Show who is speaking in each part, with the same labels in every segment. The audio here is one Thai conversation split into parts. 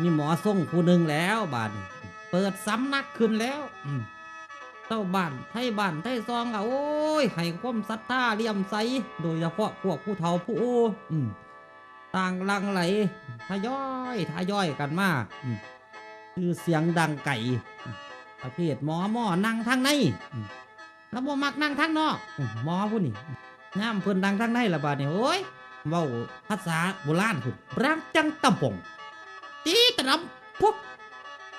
Speaker 1: มีหมอส่งผู้หนึ่งแล้วบาดนี้เปิดสำนักขึ้นแล้วเจ้าบ้านไทยบ้านไทยซองก็โอ้ยให้ความศรัทธาเลี่ยมใสโดยเฉพาะพวกผู้เฒ่าผู้โอ้ต่างลังไหลทยอยทยอยกันมาคือเสียงดังไก่อืมประเภทหมอหมอนั่งทางในแล้วบ่มักนั่งทางนอกหมอผู้นี่ย่าเพิ่นดังทางในละบาดนี้โอ้ยเว้าภาษาโบราณพุ่นรังจังตำปง ตีตรำพวก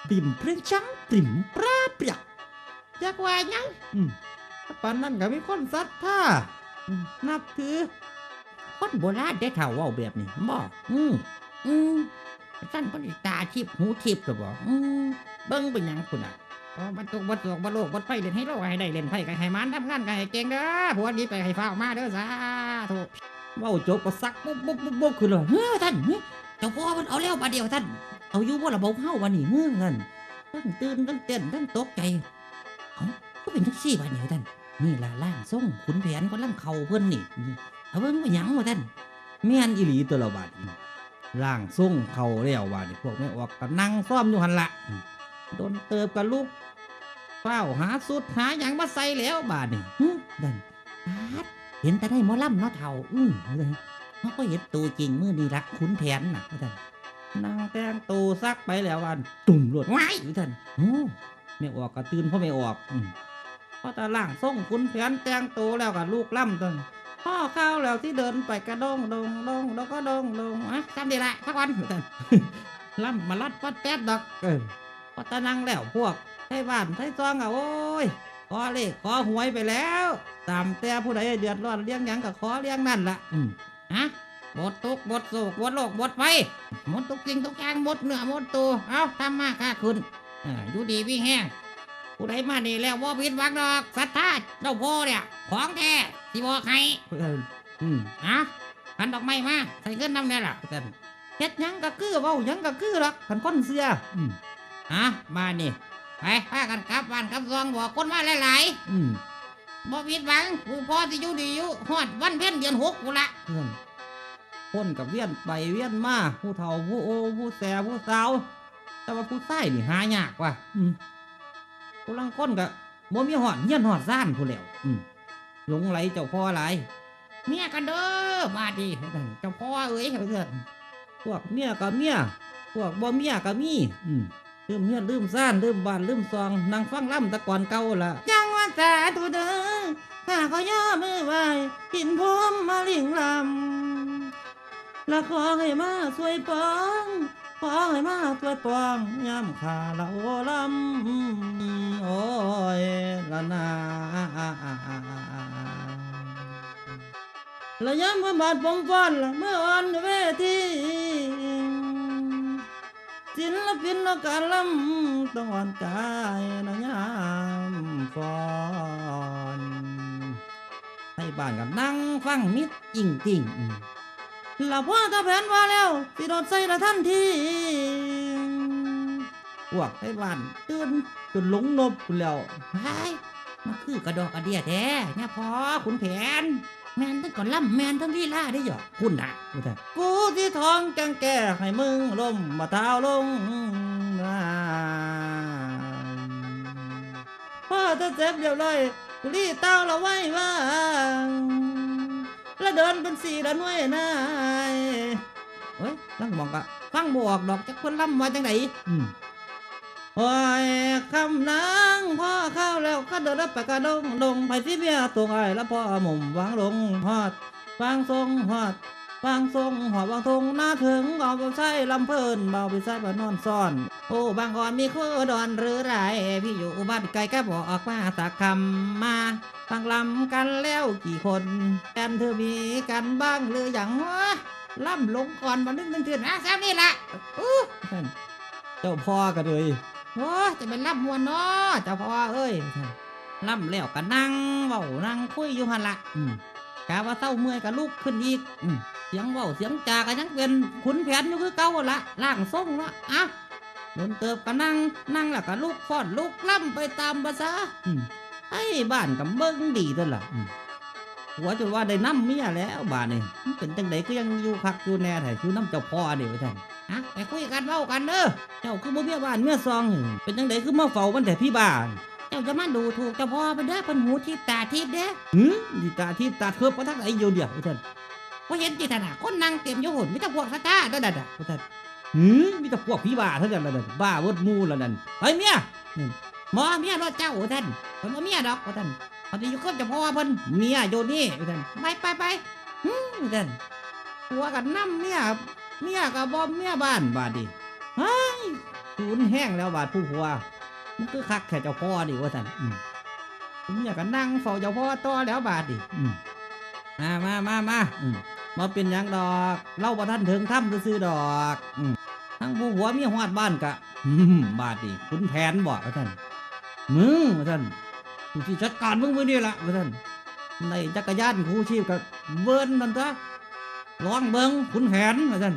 Speaker 1: ปิ่มเพลงชังปริมปราเปรียกอยากว่าหยังอืมปานนั้นก็มีคนศรัทธาอืมนับถือ คนโบราณได้เท่าเว่าแบบนี้บ่อืมอืมท่านเพนตาทิพย์หูทิพย์ก็บ่อืมเบิ่งเป็นหยังคุณอะอ๋อบัตกบัตกบัโลกบัดไฟเล่นให้เราให้ได้เล่นไพ่ก็ให้มันทำงานก็ให้เก่งเด้อผัวนี้ไปให้ฟ้าวมาเด้อสาธุเว้าจบก็ซักปุ๊บปุ๊บปุ๊บปุ๊บขึ้นเลยเฮ้ยท่าน เฮ้ยเจ้าพ่อมันเอาแล้วบาดเดียวท่าน เอาอยู่ว่าระบบเฮาวันนี้เมื่อกันทั้งตื่นทั้งเต้นทั้งตกใจเอ้าก็เป็นทักซี่บาดเดียวท่านนี่ล่ะล่างส่งขุนแผนก็ล่างเข่าเพิ่นนี่นี่เอาเบิ่งไปหยังวะท่านแม่นอีหลีตัวละบาดนี้ล่างส่งเข่าแล้วบาดนี้พวกไม่ออกก็นั่งซ่อมอยู่หันละอืมโดนเติบกับลูกเฝ้าหาสุดหาหยังมาใส่แล้วบาดนี้ฮึดันปาดเห็นแต่ได้หมอลำเนาะเท่า อือเลย เขาก็เห็นตัวจริงมือนี่รักขุนแผนน่ะท่านนางแต่งตัวซักไปแล้ววันตุ่มรวดว้ายอยู่ท่านโอ้ไม่ออกก็ตื่นเพราะไม่ออกอืมพอตาล่างส่งขุนแผนแต่งตัวแล้วกับลูกล่ำต้นพ่อข้าวแล้วที่เดินไปกระดงดงดงแล้วก็ดงดงอะจำดีละทักวันท่านล่ำมาลัดปัดแป๊ดดอกเออพอตานั่งแล้วพวกไทยบ้านไทยซองอะโอ้ยขอเลขขอหวยไปแล้ว ตามแต่ผู้ใดเดือดร้อนเลี้ยงหยังก็ขอเลี้ยงนั่นละอืม ฮะบทตุกบทโศกบทโลกบทไฟหมดทุกสิ่งทุกอย่างหมดเนื้อหมดตัวเอาทำมาค่าคุณอ่าอยู่ดีวิ่งแห้งผู้ใดมานี่แล้วว่าผิดหวังดอกศรัทธาเจ้าพ่อเนี่ย ของแท้ที่บอกให้อืมฮะพันดอกไม้มาใส่เงินนำแน่ล่ะแต่เฮ็ดหยังก็คือเว้าหยังก็คือหรอกขันคนเสียอืมฮะมานี่ไปพากันกลับบ้านกลับซองบอกคนมาหลายๆอืม บ่ผิดหวังกูพอที่อยู่ดีอยู่ฮอดวันเพ็ญเดือนหกกูละเพื่อนคนกับเวียนไปเวียนมาผู้เฒ่าผู้โอผู้แสผู้สาวแต่ว่าผู้ใต้นี่หายากว่ะอืมผู้ลังคนกับบ่มีหอดเงียนหอดซ่านผู้แล้วอืมหลงไหลเจ้าพ่อหลายเมียกันเด้อมาดีเจ้าพ่อเอ้ยเพื่อนพวกเมียกับเมียพวกบ่เมียกับมีอืมลืมเฮียนลืมซ่านลืมบ้านลืมซองนางฟังล่ำแตะก่อนเก่าละยังว่า สาธุเด้อข้าขอย่อมือไหวหินพรมมาลิงลำและขอให้มาช่วยปอง ขอให้มาช่วยปองย้ำข้าละโอลำโอ้ยละนาและย้ำเมื่อบาดผมฟ้อนละเมื่ออ่อนเวทีศิลปินและการลำต้องอ่อนกายนะยาม ฟอนให้บ้านกับนั่งฟังมิดจริงจริงๆละพ่อตาแผนว่าแล้วสิโดดใส่ละท่านทีพวกให้บ้านตื่นจนหลงนบพุ่นแล้วไฮ้มาคือกระดอกกระเดียแท้เนี่ยพอขุนแผน แมนทั้งก่อนล่ำแมนทั้งลีลาได้หยอกคุณนะกูแต่กูที่ท้องจังแก่ให้มึงลมมาเท้าลงนา พ่อจะเจ็บเดียวเลยกูรีเต้าเราไว้ว่างแล้วเดินเป็นสีดันไว้นายเฮ้ยลังมองกะฟังบออกดอกจากคนล่ำมาจังไหนอืมโอ้ยคำนางพ่อเข้าแล้วก็เดินรับไปกระดงดงไปสิเบียตรงไอ้แล้วพ่อหมุมวางลงฮอดวางทรงฮอด วางทรงหอดวางทงหน้าถึงเอาไปใช้ลำเพลินเบาไปใช้บานอนซ่อน โอ้บางอ่อนมีคู่ดอนหรือไรพี่อยู่บ้านไกลก็บอกออกมาสักคำมาฟังลำกันแล้วกี่คนแอนเธอมีกันบ้างหรืออย่างวะล่ำลงก่อนมานึกนึงเถื่อนอะแซมนี่ละอู้เจ้าพ่อกันเลยโอ้จะเป็นล่ำมวนเนาะเจ้าพ่อเอ้ยล่ำแล้วก็นั่งเว้านั่งคุยอยู่หันละกะว่าเศร้าเมื่อยก็ลุกขึ้นอีกอื สียงเว้าเสียงจาก็ยังเป็นขุนแผนอยู่คือเก่าละล่างทรงละอะโดนเติบก็นั่งนั่งแล้วก็ลุกฟอนลุกล่ำไปตามภาษาไอ้บ้านกับเบิ่งดีตัวละหัวจนว่าได้น้ำเมียแล้วบ้านนี่เป็นจังไดก็ยังอยู่คักอยู่แน่แท้อยู่น้ำเจ้าพ่อเดี๋ยวท่านอะไปคุยกันเว้ากันเด้อเจ้าคือบ่เมียบ้านเมียซอง เป็นจังไดคือมาเฝ้ามันแต่พี่บ้าน
Speaker 2: เจ้าจะมาดูถูกเจ้าพ่อไปเด้อเป็นหูทิพตาทิพเด้อ
Speaker 1: หือนี่ตาที่ตาเทือบมาทักไอ้เดียเดียวท่าน
Speaker 2: ว่าเห็นจิตนาคนนั่งเต็มยหุ่นมิตรพวกสตาร์เด้อเด้อเด้อ
Speaker 1: ท่านหือมีแต่พวกพี่บ้าเท่านั้นละนั่นบ้าเวิร์ดมูละนั่นเฮ้ยเมีย
Speaker 2: หมอเมียรถเจ้าท่านคนว่าเมียดอกท่านพอดีอยู่กับจ้าพ่อเพิ่น
Speaker 1: เมียโยนี่ท่าน
Speaker 2: ไปไปไป
Speaker 1: ท่านผัวกันน้ำเมียเมียกับบอมเมียบ้านบาดดิเฮ้ยศูนแห้งแล้วบาดผู้ผัวมันคือคักแค่เจ้าพ่อดิว่าท่านอืมเมียกันนั่งเฝ้าเจ้าพ่อต่อแล้วบาดดิอืมมามามามาอืม มาเป็นยังดอก เล่าบ่ท่านถึงถ้ำซื้อดอกอทั้งผู้ผัวมีหอดบ้านกะบาดดิคุณแผนบอกว่าท่านมึงว่าท่านกูสิจัดการมึงมือนี่ละว่าท่านในจักรยานคู่ชีพกับเวิร์นนั่นตัวลองเบิงขุนแผนว่าท่าน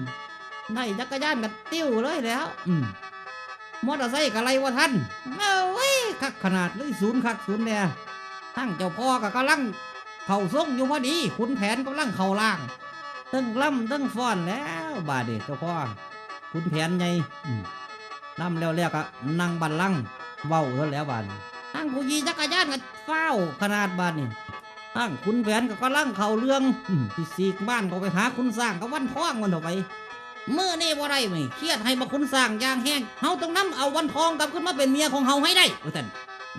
Speaker 1: ในจักรยานกับติ้วเลยแล้ว อืมอเตอร์ไซค์กับไรวะท่านเอ้ยคักขนาดเลยศูนย์คักศูนย์เนี่ยทั้งเจ้าพ่อกับกำลังเข่าส่งอยู่พอดีขุนแผนกำลังเข่าล่าง ตั้งล่ำตั้งฟ้อนแล้ว บาดเดเจ้าพ่อขุนแผนไงอืมล่ำแล้วแล้วก็นั่งบันลังเว้าเท่าแล้วบาดนี้ทั้งผู้ยีจักรยานกับเฝ้าขนาดบาดนี่ตั้งคุณแผนก็กำลังเข่าเรื่องที่สีกบ้านก็ไปหาคุณสร้างก็วันท้องมันออกไปเมื่อนี่บ่ได้ไหมเครียดให้มาคุณสร้างยางแห้งเฮาต้องนำเอาวันทองกลับขึ้นมาเป็นเมียของเฮาให้ได้ว่าท่าน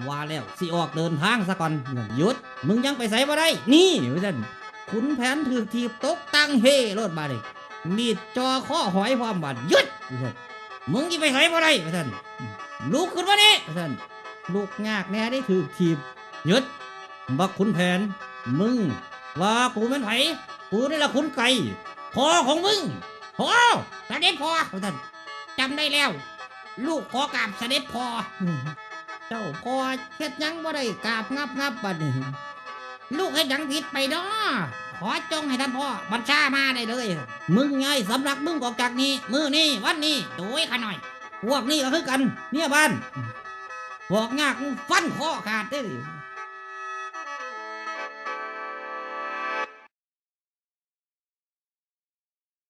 Speaker 1: ว่าแล้วสิออกเดินทางซะก่อนหยุด มึงยังไปใส่บ่ได้นี่ว่าท่าน ขุนแผนถือทีบตกตั้งเฮรถบาดเลยมีดจอข้อหอยความบาดยุดว่าท่านมึงจะไปใส่บ่ได้ว่าท่านลุกขึ้นมานี่ท่านลูกยากแน่ได้ถือทีบยุดบักขุนแผน มึง ว่ากูเป็นไผกูนี่ละขุนไก่พอของมึงพอ
Speaker 2: เสด็จพอท่านจำได้แล้ว ลูกขอกราบเสด็จพอ
Speaker 1: เจ้าพอเฮ็ดยังบ่ได้กราบงับงับบัดนี้
Speaker 2: ลูกให้ยังผิดไปเนาะขอจงให้ท่านพ่อบัญชามาได้เลย
Speaker 1: มึงไงสำรักมึงออกจากนี้ มือนี่วันนี้
Speaker 2: โดยขาหน่อย
Speaker 1: พวกนี้ก็คือกัน เนี่ยบ้านบอกงากฟันข้อขาดได้อ